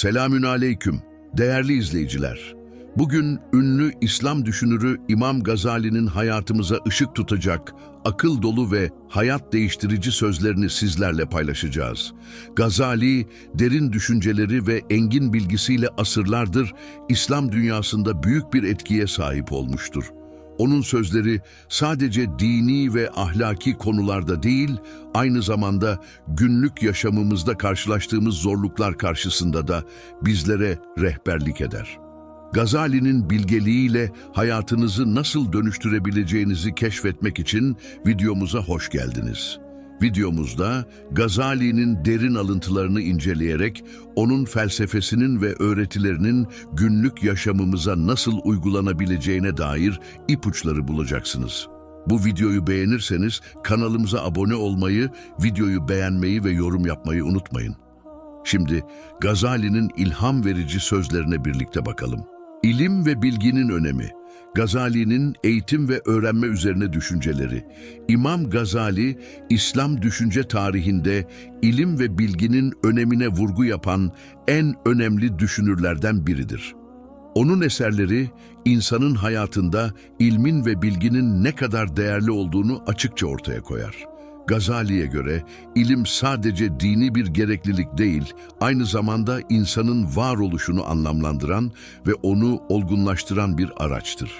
Selamün aleyküm, değerli izleyiciler. Bugün ünlü İslam düşünürü İmam Gazali'nin hayatımıza ışık tutacak, akıl dolu ve hayat değiştirici sözlerini sizlerle paylaşacağız. Gazali, derin düşünceleri ve engin bilgisiyle asırlardır İslam dünyasında büyük bir etkiye sahip olmuştur. Onun sözleri sadece dini ve ahlaki konularda değil, aynı zamanda günlük yaşamımızda karşılaştığımız zorluklar karşısında da bizlere rehberlik eder. Gazali'nin bilgeliğiyle hayatınızı nasıl dönüştürebileceğinizi keşfetmek için videomuza hoş geldiniz. Videomuzda Gazali'nin derin alıntılarını inceleyerek onun felsefesinin ve öğretilerinin günlük yaşamımıza nasıl uygulanabileceğine dair ipuçları bulacaksınız. Bu videoyu beğenirseniz kanalımıza abone olmayı, videoyu beğenmeyi ve yorum yapmayı unutmayın. Şimdi Gazali'nin ilham verici sözlerine birlikte bakalım. İlim ve bilginin önemi. Gazali'nin eğitim ve öğrenme üzerine düşünceleri. İmam Gazali, İslam düşünce tarihinde ilim ve bilginin önemine vurgu yapan en önemli düşünürlerden biridir. Onun eserleri, insanın hayatında ilmin ve bilginin ne kadar değerli olduğunu açıkça ortaya koyar. Gazali'ye göre ilim sadece dini bir gereklilik değil, aynı zamanda insanın varoluşunu anlamlandıran ve onu olgunlaştıran bir araçtır.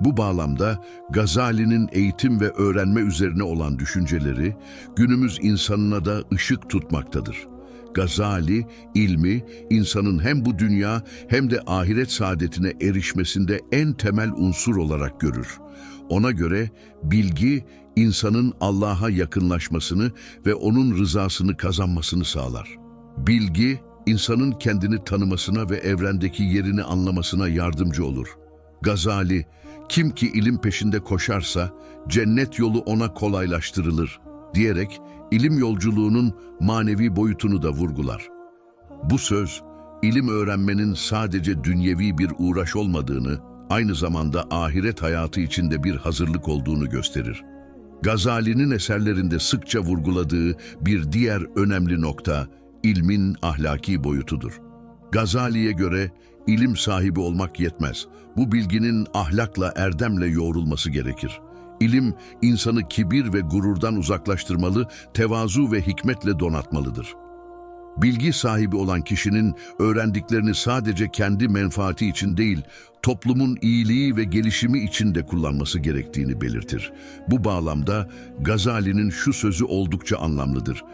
Bu bağlamda Gazali'nin eğitim ve öğrenme üzerine olan düşünceleri günümüz insanına da ışık tutmaktadır. Gazali, ilmi, insanın hem bu dünya hem de ahiret saadetine erişmesinde en temel unsur olarak görür. Ona göre bilgi, insanın Allah'a yakınlaşmasını ve O'nun rızasını kazanmasını sağlar. Bilgi, insanın kendini tanımasına ve evrendeki yerini anlamasına yardımcı olur. Gazali, kim ki ilim peşinde koşarsa, cennet yolu ona kolaylaştırılır, diyerek ilim yolculuğunun manevi boyutunu da vurgular. Bu söz, ilim öğrenmenin sadece dünyevi bir uğraş olmadığını, aynı zamanda ahiret hayatı içinde bir hazırlık olduğunu gösterir. Gazali'nin eserlerinde sıkça vurguladığı bir diğer önemli nokta, ilmin ahlaki boyutudur. Gazali'ye göre ilim sahibi olmak yetmez. Bu bilginin ahlakla, erdemle yoğrulması gerekir. İlim, insanı kibir ve gururdan uzaklaştırmalı, tevazu ve hikmetle donatmalıdır. Bilgi sahibi olan kişinin öğrendiklerini sadece kendi menfaati için değil, toplumun iyiliği ve gelişimi için de kullanması gerektiğini belirtir. Bu bağlamda Gazali'nin şu sözü oldukça anlamlıdır.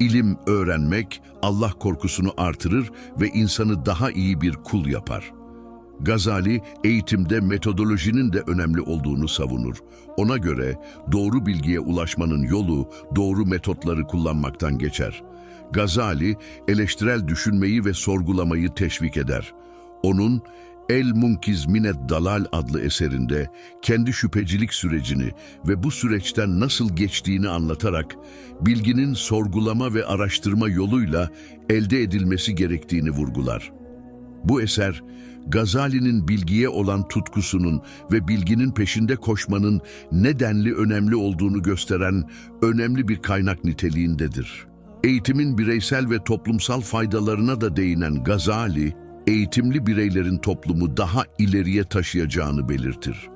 İlim öğrenmek Allah korkusunu artırır ve insanı daha iyi bir kul yapar. Gazali eğitimde metodolojinin de önemli olduğunu savunur. Ona göre doğru bilgiye ulaşmanın yolu doğru metotları kullanmaktan geçer. Gazali eleştirel düşünmeyi ve sorgulamayı teşvik eder. Onun El Munkiz Minet Dalal adlı eserinde kendi şüphecilik sürecini ve bu süreçten nasıl geçtiğini anlatarak bilginin sorgulama ve araştırma yoluyla elde edilmesi gerektiğini vurgular. Bu eser, Gazali'nin bilgiye olan tutkusunun ve bilginin peşinde koşmanın nedenli önemli olduğunu gösteren önemli bir kaynak niteliğindedir. Eğitimin bireysel ve toplumsal faydalarına da değinen Gazali, eğitimli bireylerin toplumu daha ileriye taşıyacağını belirtir.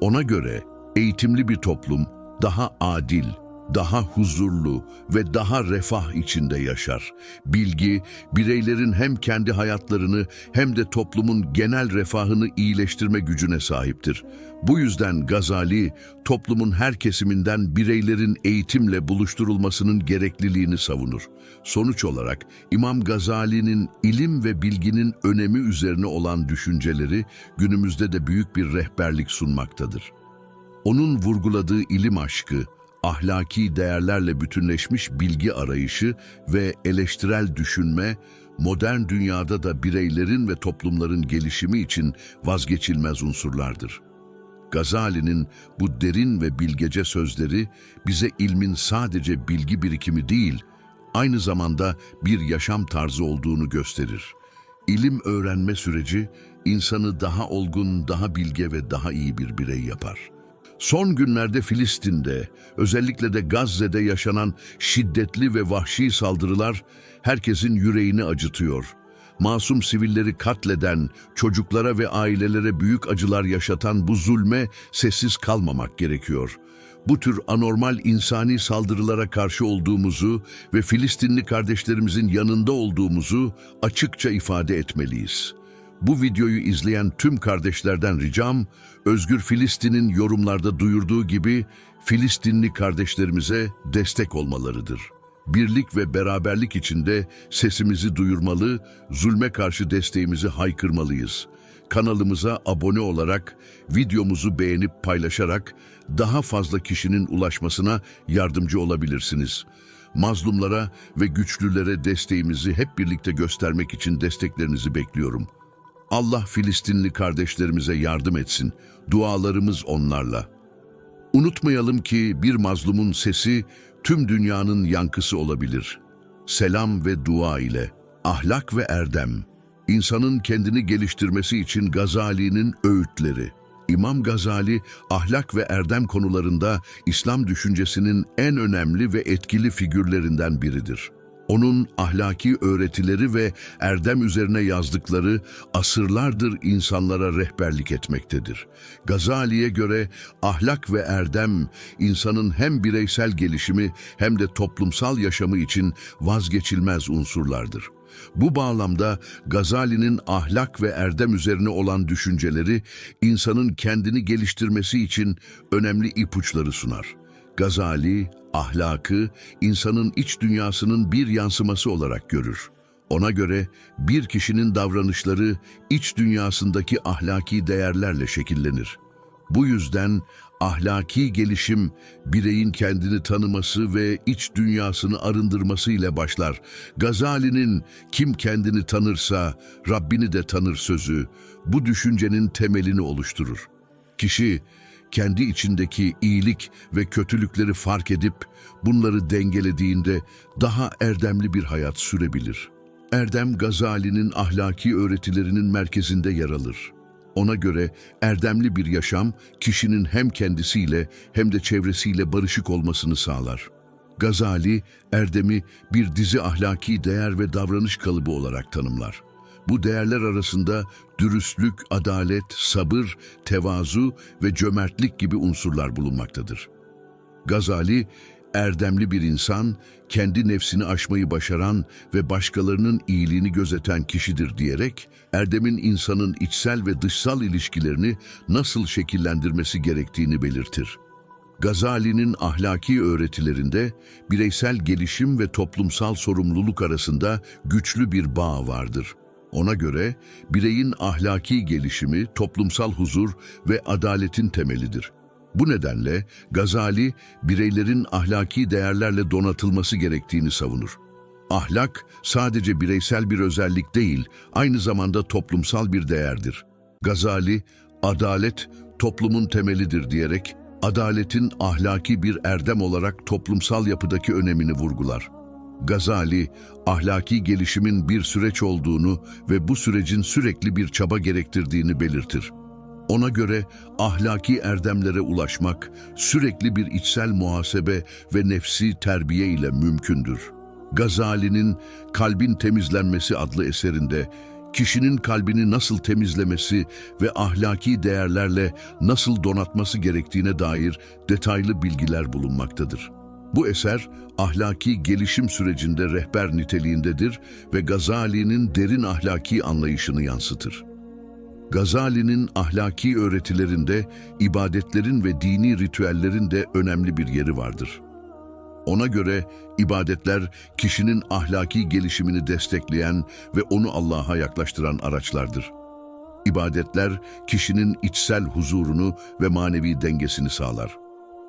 Ona göre eğitimli bir toplum daha adil, daha huzurlu ve daha refah içinde yaşar. Bilgi, bireylerin hem kendi hayatlarını hem de toplumun genel refahını iyileştirme gücüne sahiptir. Bu yüzden Gazali, toplumun her kesiminden bireylerin eğitimle buluşturulmasının gerekliliğini savunur. Sonuç olarak İmam Gazali'nin ilim ve bilginin önemi üzerine olan düşünceleri günümüzde de büyük bir rehberlik sunmaktadır. Onun vurguladığı ilim aşkı, ahlaki değerlerle bütünleşmiş bilgi arayışı ve eleştirel düşünme, modern dünyada da bireylerin ve toplumların gelişimi için vazgeçilmez unsurlardır. Gazali'nin bu derin ve bilgece sözleri bize ilmin sadece bilgi birikimi değil, aynı zamanda bir yaşam tarzı olduğunu gösterir. İlim öğrenme süreci insanı daha olgun, daha bilge ve daha iyi bir birey yapar. Son günlerde Filistin'de, özellikle de Gazze'de yaşanan şiddetli ve vahşi saldırılar herkesin yüreğini acıtıyor. masum sivilleri katleden, çocuklara ve ailelere büyük acılar yaşatan bu zulme sessiz kalmamak gerekiyor. Bu tür anormal insani saldırılara karşı olduğumuzu ve Filistinli kardeşlerimizin yanında olduğumuzu açıkça ifade etmeliyiz. Bu videoyu izleyen tüm kardeşlerden ricam, Özgür Filistin'in yorumlarda duyurduğu gibi Filistinli kardeşlerimize destek olmalarıdır. Birlik ve beraberlik içinde sesimizi duyurmalı, zulme karşı desteğimizi haykırmalıyız. Kanalımıza abone olarak, videomuzu beğenip paylaşarak daha fazla kişinin ulaşmasına yardımcı olabilirsiniz. Mazlumlara ve güçlülere desteğimizi hep birlikte göstermek için desteklerinizi bekliyorum. Allah Filistinli kardeşlerimize yardım etsin. Dualarımız onlarla. Unutmayalım ki bir mazlumun sesi tüm dünyanın yankısı olabilir. Selam ve dua ile, ahlak ve erdem, insanın kendini geliştirmesi için Gazali'nin öğütleri. İmam Gazali, ahlak ve erdem konularında İslam düşüncesinin en önemli ve etkili figürlerinden biridir. Onun ahlaki öğretileri ve erdem üzerine yazdıkları asırlardır insanlara rehberlik etmektedir. Gazali'ye göre ahlak ve erdem insanın hem bireysel gelişimi hem de toplumsal yaşamı için vazgeçilmez unsurlardır. Bu bağlamda Gazali'nin ahlak ve erdem üzerine olan düşünceleri insanın kendini geliştirmesi için önemli ipuçları sunar. Gazali, ahlakı insanın iç dünyasının bir yansıması olarak görür. Ona göre bir kişinin davranışları iç dünyasındaki ahlaki değerlerle şekillenir. Bu yüzden ahlaki gelişim bireyin kendini tanıması ve iç dünyasını arındırması ile başlar. Gazali'nin kim kendini tanırsa Rabbini de tanır sözü bu düşüncenin temelini oluşturur. Kişi kendi içindeki iyilik ve kötülükleri fark edip bunları dengelediğinde daha erdemli bir hayat sürebilir. Erdem Gazali'nin ahlaki öğretilerinin merkezinde yer alır. Ona göre erdemli bir yaşam kişinin hem kendisiyle hem de çevresiyle barışık olmasını sağlar. Gazali, erdemi bir dizi ahlaki değer ve davranış kalıbı olarak tanımlar. Bu değerler arasında dürüstlük, adalet, sabır, tevazu ve cömertlik gibi unsurlar bulunmaktadır. Gazali, erdemli bir insan, kendi nefsini aşmayı başaran ve başkalarının iyiliğini gözeten kişidir diyerek, erdemin insanın içsel ve dışsal ilişkilerini nasıl şekillendirmesi gerektiğini belirtir. Gazali'nin ahlaki öğretilerinde bireysel gelişim ve toplumsal sorumluluk arasında güçlü bir bağ vardır. Ona göre bireyin ahlaki gelişimi toplumsal huzur ve adaletin temelidir. Bu nedenle Gazali bireylerin ahlaki değerlerle donatılması gerektiğini savunur. Ahlak sadece bireysel bir özellik değil, aynı zamanda toplumsal bir değerdir. Gazali, adalet toplumun temelidir diyerek adaletin ahlaki bir erdem olarak toplumsal yapıdaki önemini vurgular. Gazali, ahlaki gelişimin bir süreç olduğunu ve bu sürecin sürekli bir çaba gerektirdiğini belirtir. Ona göre ahlaki erdemlere ulaşmak sürekli bir içsel muhasebe ve nefsi terbiye ile mümkündür. Gazali'nin Kalbin Temizlenmesi adlı eserinde kişinin kalbini nasıl temizlemesi ve ahlaki değerlerle nasıl donatması gerektiğine dair detaylı bilgiler bulunmaktadır. Bu eser ahlaki gelişim sürecinde rehber niteliğindedir ve Gazali'nin derin ahlaki anlayışını yansıtır. Gazali'nin ahlaki öğretilerinde ibadetlerin ve dini ritüellerin de önemli bir yeri vardır. Ona göre ibadetler kişinin ahlaki gelişimini destekleyen ve onu Allah'a yaklaştıran araçlardır. İbadetler kişinin içsel huzurunu ve manevi dengesini sağlar.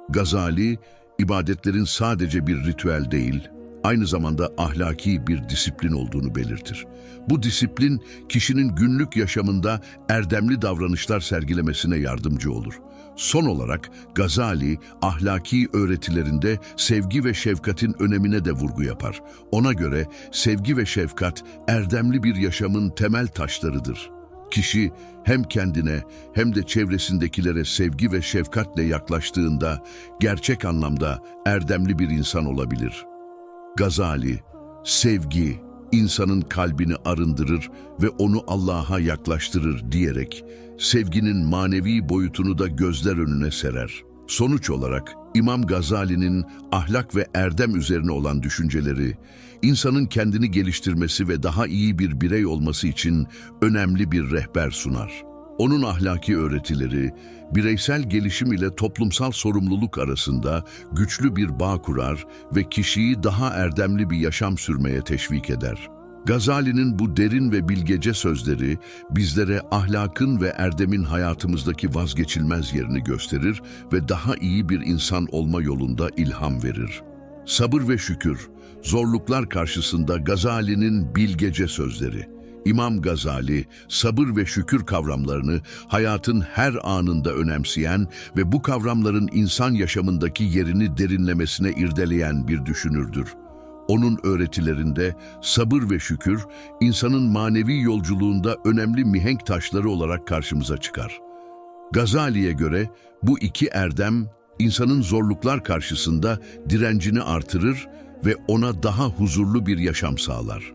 Gazali, ibadetlerin sadece bir ritüel değil, aynı zamanda ahlaki bir disiplin olduğunu belirtir. Bu disiplin kişinin günlük yaşamında erdemli davranışlar sergilemesine yardımcı olur. Son olarak Gazali ahlaki öğretilerinde sevgi ve şefkatin önemine de vurgu yapar. Ona göre sevgi ve şefkat erdemli bir yaşamın temel taşlarıdır. Kişi hem kendine hem de çevresindekilere sevgi ve şefkatle yaklaştığında gerçek anlamda erdemli bir insan olabilir. Gazali, sevgi, insanın kalbini arındırır ve onu Allah'a yaklaştırır diyerek sevginin manevi boyutunu da gözler önüne serer. Sonuç olarak İmam Gazali'nin ahlak ve erdem üzerine olan düşünceleri, insanın kendini geliştirmesi ve daha iyi bir birey olması için önemli bir rehber sunar. Onun ahlaki öğretileri, bireysel gelişim ile toplumsal sorumluluk arasında güçlü bir bağ kurar ve kişiyi daha erdemli bir yaşam sürmeye teşvik eder. Gazali'nin bu derin ve bilgece sözleri bizlere ahlakın ve erdemin hayatımızdaki vazgeçilmez yerini gösterir ve daha iyi bir insan olma yolunda ilham verir. Sabır ve şükür, zorluklar karşısında Gazali'nin bilgece sözleri. İmam Gazali, sabır ve şükür kavramlarını hayatın her anında önemseyen ve bu kavramların insan yaşamındaki yerini derinlemesine irdeleyen bir düşünürdür. Onun öğretilerinde sabır ve şükür, insanın manevi yolculuğunda önemli mihenk taşları olarak karşımıza çıkar. Gazali'ye göre bu iki erdem, insanın zorluklar karşısında direncini artırır ve ona daha huzurlu bir yaşam sağlar.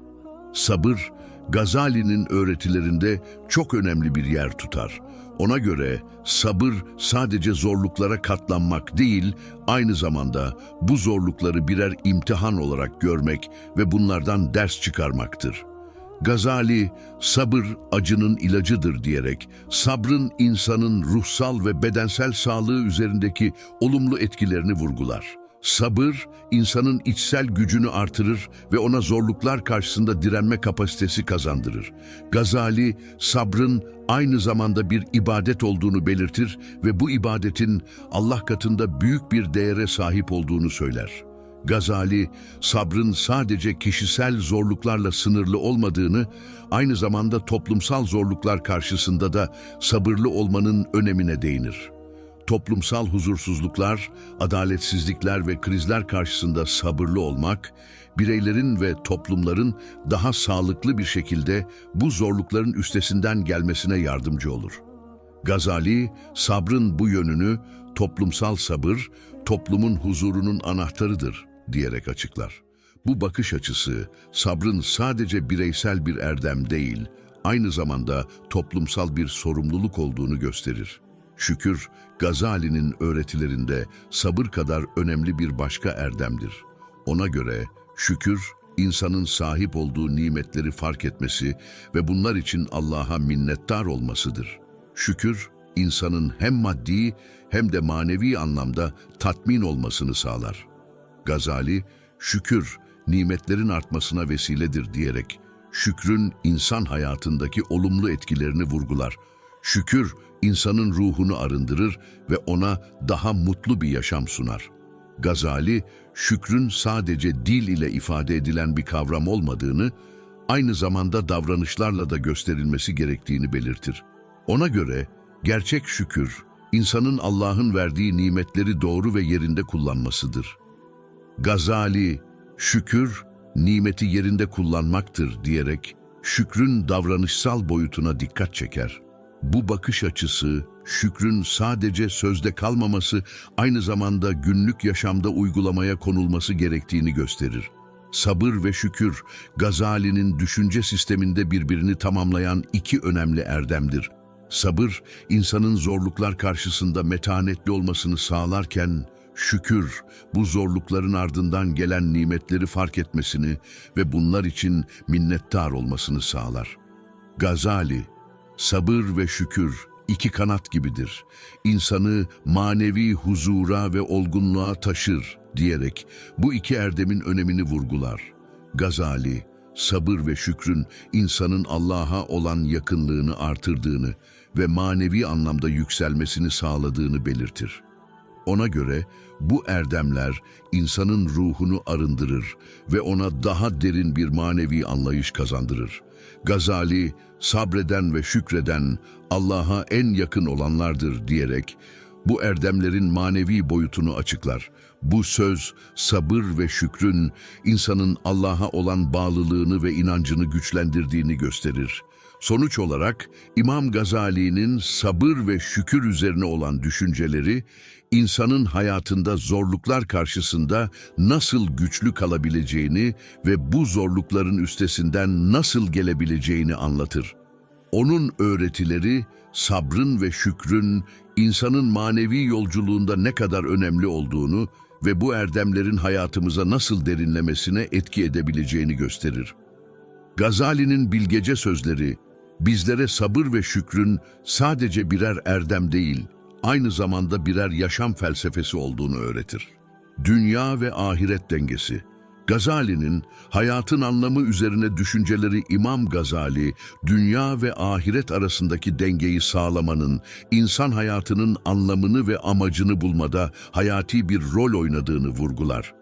Sabır, Gazali'nin öğretilerinde çok önemli bir yer tutar. Ona göre sabır sadece zorluklara katlanmak değil, aynı zamanda bu zorlukları birer imtihan olarak görmek ve bunlardan ders çıkarmaktır. Gazali, sabır acının ilacıdır diyerek, sabrın insanın ruhsal ve bedensel sağlığı üzerindeki olumlu etkilerini vurgular. Sabır, insanın içsel gücünü artırır ve ona zorluklar karşısında direnme kapasitesi kazandırır. Gazali, sabrın aynı zamanda bir ibadet olduğunu belirtir ve bu ibadetin Allah katında büyük bir değere sahip olduğunu söyler. Gazali, sabrın sadece kişisel zorluklarla sınırlı olmadığını, aynı zamanda toplumsal zorluklar karşısında da sabırlı olmanın önemine değinir. Toplumsal huzursuzluklar, adaletsizlikler ve krizler karşısında sabırlı olmak, bireylerin ve toplumların daha sağlıklı bir şekilde bu zorlukların üstesinden gelmesine yardımcı olur. Gazali, sabrın bu yönünü toplumsal sabır, toplumun huzurunun anahtarıdır diyerek açıklar. Bu bakış açısı sabrın sadece bireysel bir erdem değil, aynı zamanda toplumsal bir sorumluluk olduğunu gösterir. Şükür, Gazali'nin öğretilerinde sabır kadar önemli bir başka erdemdir. Ona göre şükür, insanın sahip olduğu nimetleri fark etmesi ve bunlar için Allah'a minnettar olmasıdır. Şükür, insanın hem maddi hem de manevi anlamda tatmin olmasını sağlar. Gazali, şükür nimetlerin artmasına vesiledir diyerek şükrün insan hayatındaki olumlu etkilerini vurgular. Şükür insanın ruhunu arındırır ve ona daha mutlu bir yaşam sunar. Gazali, şükrün sadece dil ile ifade edilen bir kavram olmadığını, aynı zamanda davranışlarla da gösterilmesi gerektiğini belirtir. Ona göre gerçek şükür, insanın Allah'ın verdiği nimetleri doğru ve yerinde kullanmasıdır. Gazali, şükür, nimeti yerinde kullanmaktır diyerek şükrün davranışsal boyutuna dikkat çeker. Bu bakış açısı, şükrün sadece sözde kalmaması, aynı zamanda günlük yaşamda uygulamaya konulması gerektiğini gösterir. Sabır ve şükür, Gazali'nin düşünce sisteminde birbirini tamamlayan iki önemli erdemdir. Sabır, insanın zorluklar karşısında metanetli olmasını sağlarken, şükür, bu zorlukların ardından gelen nimetleri fark etmesini ve bunlar için minnettar olmasını sağlar. Gazali, sabır ve şükür iki kanat gibidir. İnsanı manevi huzura ve olgunluğa taşır diyerek bu iki erdemin önemini vurgular. Gazali, sabır ve şükrün insanın Allah'a olan yakınlığını artırdığını ve manevi anlamda yükselmesini sağladığını belirtir. Ona göre bu erdemler insanın ruhunu arındırır ve ona daha derin bir manevi anlayış kazandırır. Gazali, sabreden ve şükreden Allah'a en yakın olanlardır diyerek bu erdemlerin manevi boyutunu açıklar. Bu söz, sabır ve şükrün insanın Allah'a olan bağlılığını ve inancını güçlendirdiğini gösterir. Sonuç olarak İmam Gazali'nin sabır ve şükür üzerine olan düşünceleri, insanın hayatında zorluklar karşısında nasıl güçlü kalabileceğini ve bu zorlukların üstesinden nasıl gelebileceğini anlatır. Onun öğretileri, sabrın ve şükrün insanın manevi yolculuğunda ne kadar önemli olduğunu ve bu erdemlerin hayatımıza nasıl derinlemesine etki edebileceğini gösterir. Gazali'nin bilgece sözleri, bizlere sabır ve şükrün sadece birer erdem değil, aynı zamanda birer yaşam felsefesi olduğunu öğretir. Dünya ve ahiret dengesi Gazali'nin hayatın anlamı üzerine düşünceleri İmam Gazali, dünya ve ahiret arasındaki dengeyi sağlamanın, insan hayatının anlamını ve amacını bulmada hayati bir rol oynadığını vurgular.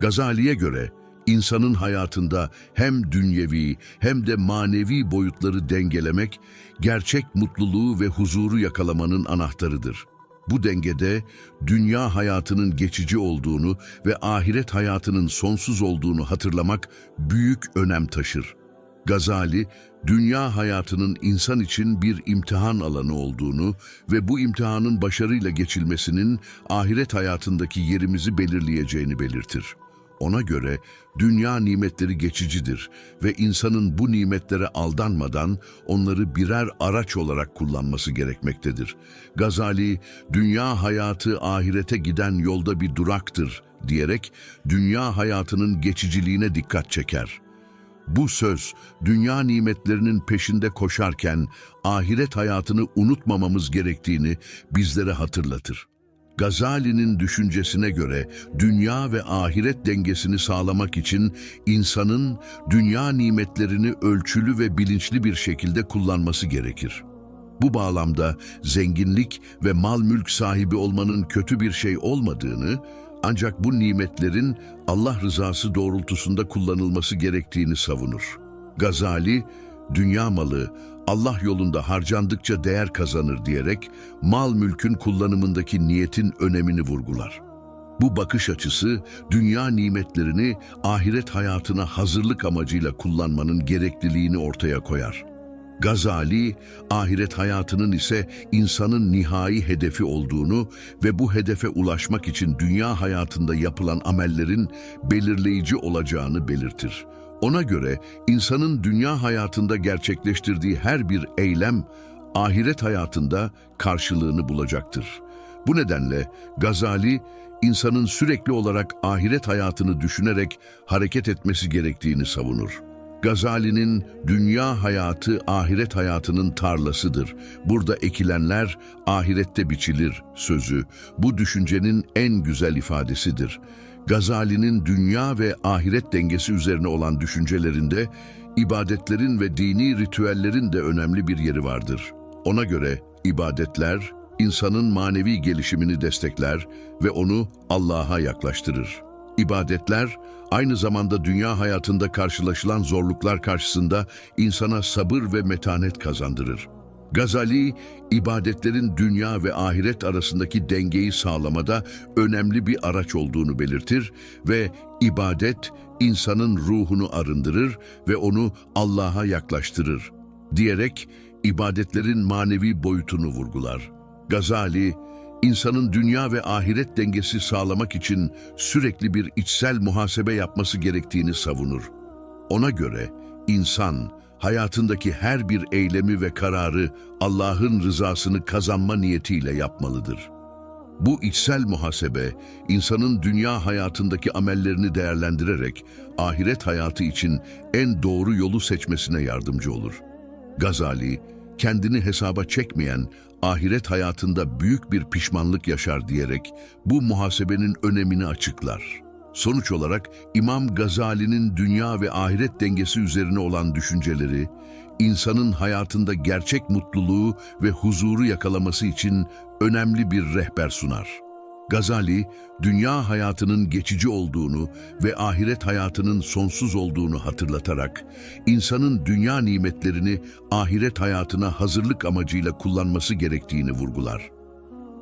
Gazali'ye göre insanın hayatında hem dünyevi hem de manevi boyutları dengelemek, gerçek mutluluğu ve huzuru yakalamanın anahtarıdır. Bu dengede dünya hayatının geçici olduğunu ve ahiret hayatının sonsuz olduğunu hatırlamak büyük önem taşır. Gazali, dünya hayatının insan için bir imtihan alanı olduğunu ve bu imtihanın başarıyla geçilmesinin ahiret hayatındaki yerimizi belirleyeceğini belirtir. Ona göre dünya nimetleri geçicidir ve insanın bu nimetlere aldanmadan onları birer araç olarak kullanması gerekmektedir. Gazali, dünya hayatı ahirete giden yolda bir duraktır diyerek dünya hayatının geçiciliğine dikkat çeker. Bu söz, dünya nimetlerinin peşinde koşarken ahiret hayatını unutmamamız gerektiğini bizlere hatırlatır. Gazali'nin düşüncesine göre dünya ve ahiret dengesini sağlamak için insanın dünya nimetlerini ölçülü ve bilinçli bir şekilde kullanması gerekir. Bu bağlamda zenginlik ve mal mülk sahibi olmanın kötü bir şey olmadığını, ancak bu nimetlerin Allah rızası doğrultusunda kullanılması gerektiğini savunur. Gazali, dünya malı Allah yolunda harcandıkça değer kazanır diyerek mal mülkün kullanımındaki niyetin önemini vurgular. Bu bakış açısı dünya nimetlerini ahiret hayatına hazırlık amacıyla kullanmanın gerekliliğini ortaya koyar. Gazali, ahiret hayatının ise insanın nihai hedefi olduğunu ve bu hedefe ulaşmak için dünya hayatında yapılan amellerin belirleyici olacağını belirtir. Ona göre insanın dünya hayatında gerçekleştirdiği her bir eylem ahiret hayatında karşılığını bulacaktır. Bu nedenle Gazali, insanın sürekli olarak ahiret hayatını düşünerek hareket etmesi gerektiğini savunur. Gazali'nin dünya hayatı ahiret hayatının tarlasıdır. Burada ekilenler ahirette biçilir sözü bu düşüncenin en güzel ifadesidir. Gazali'nin dünya ve ahiret dengesi üzerine olan düşüncelerinde ibadetlerin ve dini ritüellerin de önemli bir yeri vardır. Ona göre ibadetler insanın manevi gelişimini destekler ve onu Allah'a yaklaştırır. İbadetler aynı zamanda dünya hayatında karşılaşılan zorluklar karşısında insana sabır ve metanet kazandırır. Gazali, ibadetlerin dünya ve ahiret arasındaki dengeyi sağlamada önemli bir araç olduğunu belirtir ve ibadet insanın ruhunu arındırır ve onu Allah'a yaklaştırır diyerek ibadetlerin manevi boyutunu vurgular. Gazali, insanın dünya ve ahiret dengesi sağlamak için sürekli bir içsel muhasebe yapması gerektiğini savunur. Ona göre insan hayatındaki her bir eylemi ve kararı Allah'ın rızasını kazanma niyetiyle yapmalıdır. Bu içsel muhasebe, insanın dünya hayatındaki amellerini değerlendirerek ahiret hayatı için en doğru yolu seçmesine yardımcı olur. Gazali, kendini hesaba çekmeyen, ahiret hayatında büyük bir pişmanlık yaşar diyerek bu muhasebenin önemini açıklar. Sonuç olarak İmam Gazali'nin dünya ve ahiret dengesi üzerine olan düşünceleri, insanın hayatında gerçek mutluluğu ve huzuru yakalaması için önemli bir rehber sunar. Gazali, dünya hayatının geçici olduğunu ve ahiret hayatının sonsuz olduğunu hatırlatarak, insanın dünya nimetlerini ahiret hayatına hazırlık amacıyla kullanması gerektiğini vurgular.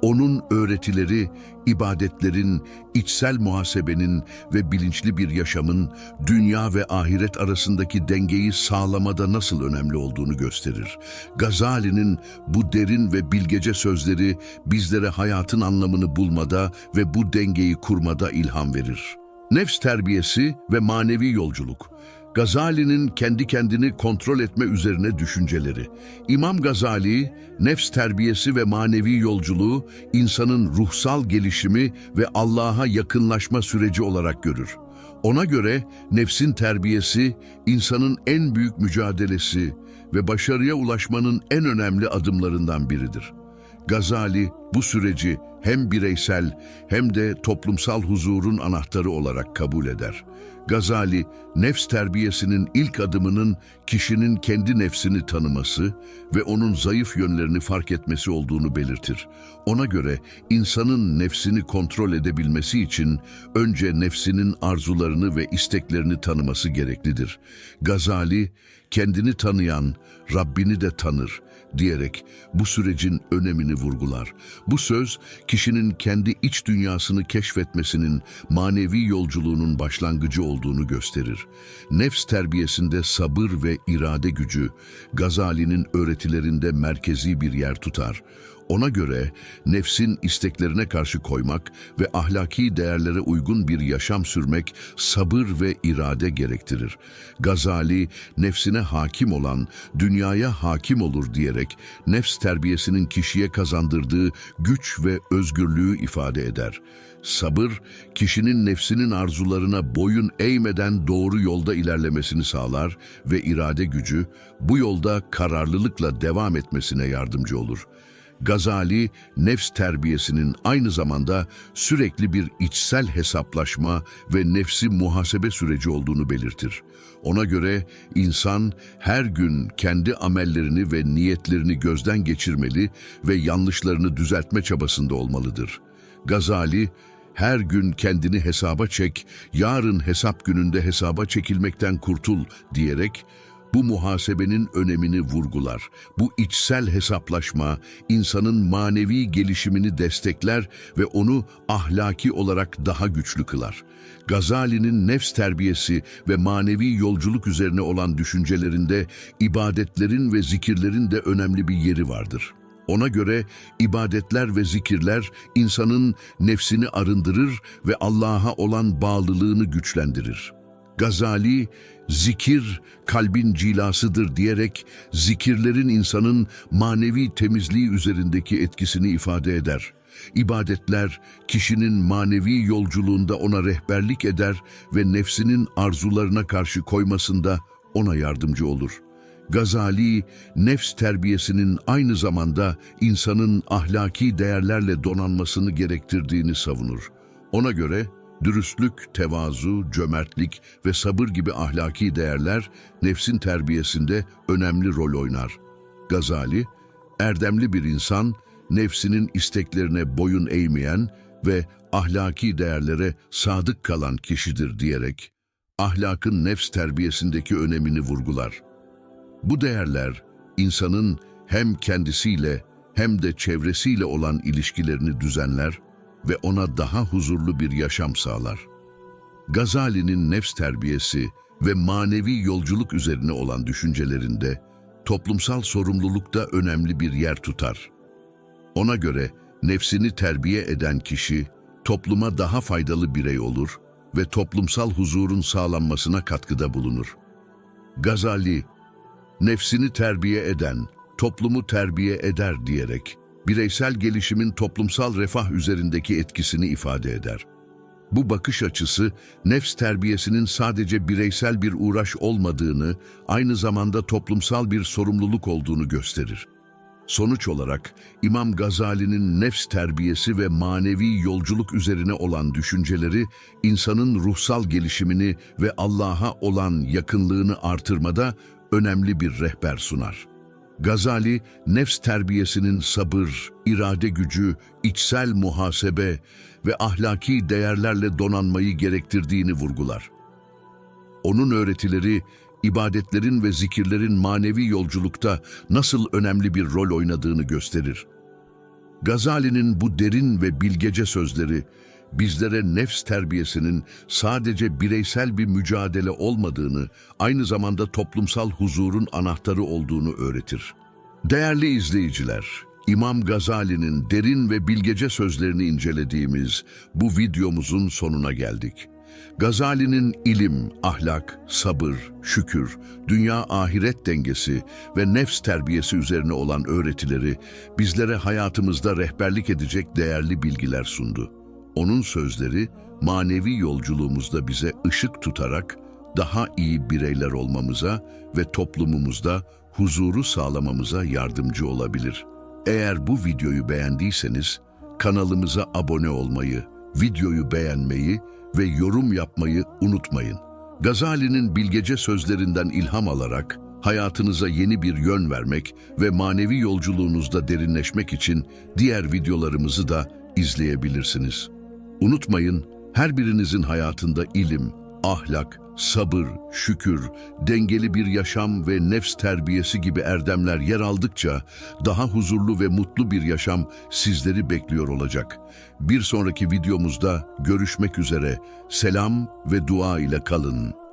Onun öğretileri, ibadetlerin, içsel muhasebenin ve bilinçli bir yaşamın dünya ve ahiret arasındaki dengeyi sağlamada nasıl önemli olduğunu gösterir. Gazali'nin bu derin ve bilgece sözleri bizlere hayatın anlamını bulmada ve bu dengeyi kurmada ilham verir. Nefs terbiyesi ve manevi yolculuk. Gazali'nin kendi kendini kontrol etme üzerine düşünceleri. İmam Gazali, nefs terbiyesi ve manevi yolculuğu insanın ruhsal gelişimi ve Allah'a yakınlaşma süreci olarak görür. Ona göre nefsin terbiyesi insanın en büyük mücadelesi ve başarıya ulaşmanın en önemli adımlarından biridir. Gazali bu süreci hem bireysel hem de toplumsal huzurun anahtarı olarak kabul eder. Gazali, nefs terbiyesinin ilk adımının kişinin kendi nefsini tanıması ve onun zayıf yönlerini fark etmesi olduğunu belirtir. Ona göre insanın nefsini kontrol edebilmesi için önce nefsinin arzularını ve isteklerini tanıması gereklidir. Gazali, kendini tanıyan Rabbini de tanır diyerek bu sürecin önemini vurgular. Bu söz kişinin kendi iç dünyasını keşfetmesinin manevi yolculuğunun başlangıcı olduğunu gösterir. Nefs terbiyesinde sabır ve irade gücü Gazali'nin öğretilerinde merkezi bir yer tutar. Ona göre nefsin isteklerine karşı koymak ve ahlaki değerlere uygun bir yaşam sürmek sabır ve irade gerektirir. Gazali, nefsine hakim olan dünyaya hakim olur diyerek nefs terbiyesinin kişiye kazandırdığı güç ve özgürlüğü ifade eder. Sabır, kişinin nefsinin arzularına boyun eğmeden doğru yolda ilerlemesini sağlar ve irade gücü bu yolda kararlılıkla devam etmesine yardımcı olur. Gazali, nefs terbiyesinin aynı zamanda sürekli bir içsel hesaplaşma ve nefsi muhasebe süreci olduğunu belirtir. Ona göre insan her gün kendi amellerini ve niyetlerini gözden geçirmeli ve yanlışlarını düzeltme çabasında olmalıdır. Gazali, her gün kendini hesaba çek, yarın hesap gününde hesaba çekilmekten kurtul diyerek bu muhasebenin önemini vurgular. Bu içsel hesaplaşma insanın manevi gelişimini destekler ve onu ahlaki olarak daha güçlü kılar. Gazali'nin nefs terbiyesi ve manevi yolculuk üzerine olan düşüncelerinde ibadetlerin ve zikirlerin de önemli bir yeri vardır. Ona göre ibadetler ve zikirler insanın nefsini arındırır ve Allah'a olan bağlılığını güçlendirir. Gazali, zikir kalbin cilasıdır diyerek zikirlerin insanın manevi temizliği üzerindeki etkisini ifade eder. İbadetler kişinin manevi yolculuğunda ona rehberlik eder ve nefsinin arzularına karşı koymasında ona yardımcı olur. Gazali, nefs terbiyesinin aynı zamanda insanın ahlaki değerlerle donanmasını gerektirdiğini savunur. Ona göre dürüstlük, tevazu, cömertlik ve sabır gibi ahlaki değerler nefsin terbiyesinde önemli rol oynar. Gazali, erdemli bir insan, nefsinin isteklerine boyun eğmeyen ve ahlaki değerlere sadık kalan kişidir diyerek, ahlakın nefs terbiyesindeki önemini vurgular. Bu değerler insanın hem kendisiyle hem de çevresiyle olan ilişkilerini düzenler ve ona daha huzurlu bir yaşam sağlar. Gazali'nin nefs terbiyesi ve manevi yolculuk üzerine olan düşüncelerinde toplumsal sorumlulukta önemli bir yer tutar. Ona göre nefsini terbiye eden kişi topluma daha faydalı birey olur ve toplumsal huzurun sağlanmasına katkıda bulunur. Gazali, nefsini terbiye eden, toplumu terbiye eder diyerek, bireysel gelişimin toplumsal refah üzerindeki etkisini ifade eder. Bu bakış açısı, nefs terbiyesinin sadece bireysel bir uğraş olmadığını, aynı zamanda toplumsal bir sorumluluk olduğunu gösterir. Sonuç olarak İmam Gazali'nin nefs terbiyesi ve manevi yolculuk üzerine olan düşünceleri insanın ruhsal gelişimini ve Allah'a olan yakınlığını artırmada önemli bir rehber sunar. Gazali, nefs terbiyesinin sabır, irade gücü, içsel muhasebe ve ahlaki değerlerle donanmayı gerektirdiğini vurgular. Onun öğretileri, ibadetlerin ve zikirlerin manevi yolculukta nasıl önemli bir rol oynadığını gösterir. Gazali'nin bu derin ve bilgece sözleri bizlere nefs terbiyesinin sadece bireysel bir mücadele olmadığını, aynı zamanda toplumsal huzurun anahtarı olduğunu öğretir. Değerli izleyiciler, İmam Gazali'nin derin ve bilgece sözlerini incelediğimiz bu videomuzun sonuna geldik. Gazali'nin ilim, ahlak, sabır, şükür, dünya ahiret dengesi ve nefs terbiyesi üzerine olan öğretileri bizlere hayatımızda rehberlik edecek değerli bilgiler sundu. Onun sözleri manevi yolculuğumuzda bize ışık tutarak daha iyi bireyler olmamıza ve toplumumuzda huzuru sağlamamıza yardımcı olabilir. Eğer bu videoyu beğendiyseniz kanalımıza abone olmayı, videoyu beğenmeyi ve yorum yapmayı unutmayın. Gazali'nin bilgece sözlerinden ilham alarak hayatınıza yeni bir yön vermek ve manevi yolculuğunuzda derinleşmek için diğer videolarımızı da izleyebilirsiniz. Unutmayın, her birinizin hayatında ilim, ahlak, sabır, şükür, dengeli bir yaşam ve nefs terbiyesi gibi erdemler yer aldıkça daha huzurlu ve mutlu bir yaşam sizleri bekliyor olacak. Bir sonraki videomuzda görüşmek üzere. Selam ve dua ile kalın.